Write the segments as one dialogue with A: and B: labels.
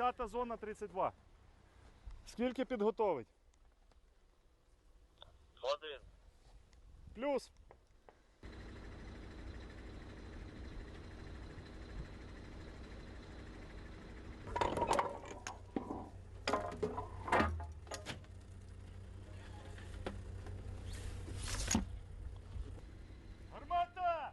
A: 10 зона 32. Скільки підготовить?
B: Один.
A: Плюс. Гармата!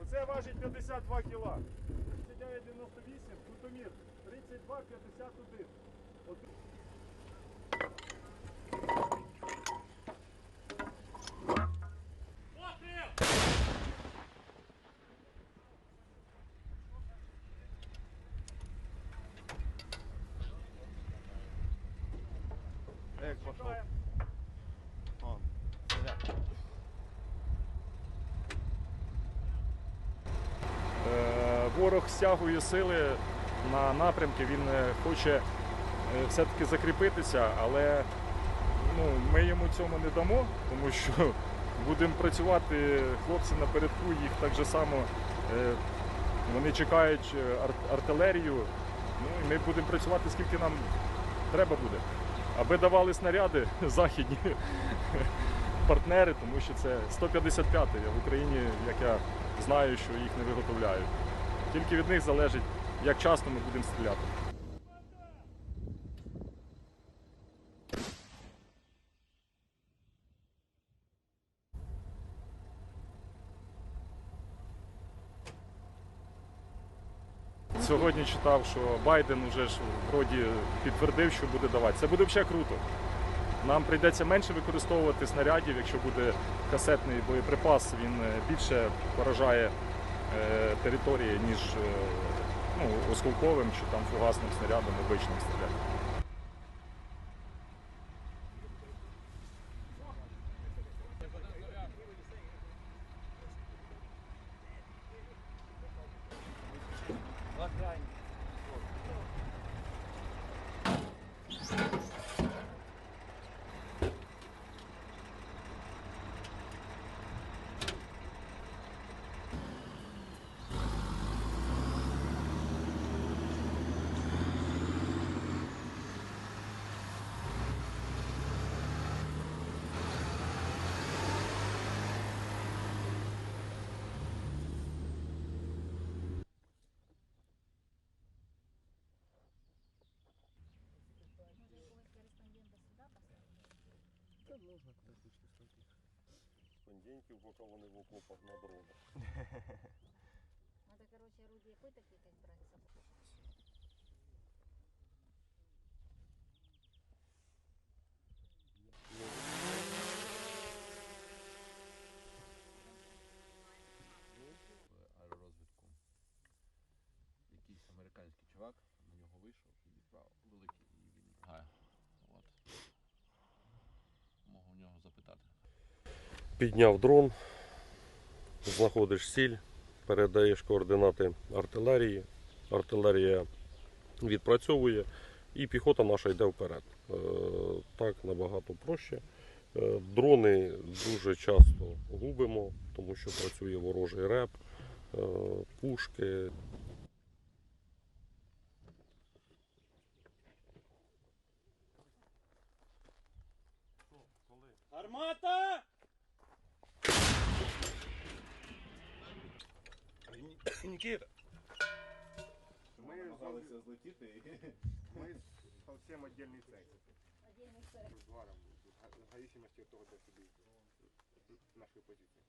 A: Оце важить 52 кіла. 39,98, кутомір 32,51. От-
C: Як пошел?
A: Ворог стягує сили на напрямки, він е, хоче е, все-таки закріпитися, але ну, ми йому цьому не дамо, тому що будемо працювати хлопці напередку, їх так же само е, вони чекають артилерію. Ну, і ми будемо працювати скільки нам треба буде. Аби давали снаряди західні партнери, тому що це 155-й, а в Україні, як я знаю, що їх не виготовляють. Тільки від них залежить, як часто ми будемо стріляти. Сьогодні читав, що Байден вже ж вроді підтвердив, що буде давати. Це буде взагалі круто. Нам прийдеться менше використовувати снарядів, якщо буде касетний боєприпас, він е, більше поражає території, ніж е, ну, осколковим чи там фугасним снарядом, обичним снарядом.
B: Конденьків, поки вони в окопах на дронах.
D: Надо, короче, орудие какой-то кликать брать с собой.
C: аеророзвідку. Якийсь американський чувак на нього вийшов і відправив великий, і він гає. В нього запитати.
E: Підняв дрон, знаходиш ціль, передаєш координати артилерії, артилерія відпрацьовує і піхота наша йде вперед. Е, Так набагато проще. Е, Дрони дуже часто губимо, тому що працює ворожий реп, е, пушки.
A: Армата!
E: Нікіта!
A: Ми
C: Намагалися злетіти і
A: Ми зовсім віддільний цей.
D: Отдельный цех.
A: Зваром, в зависимости від того, де собі нашої позиції.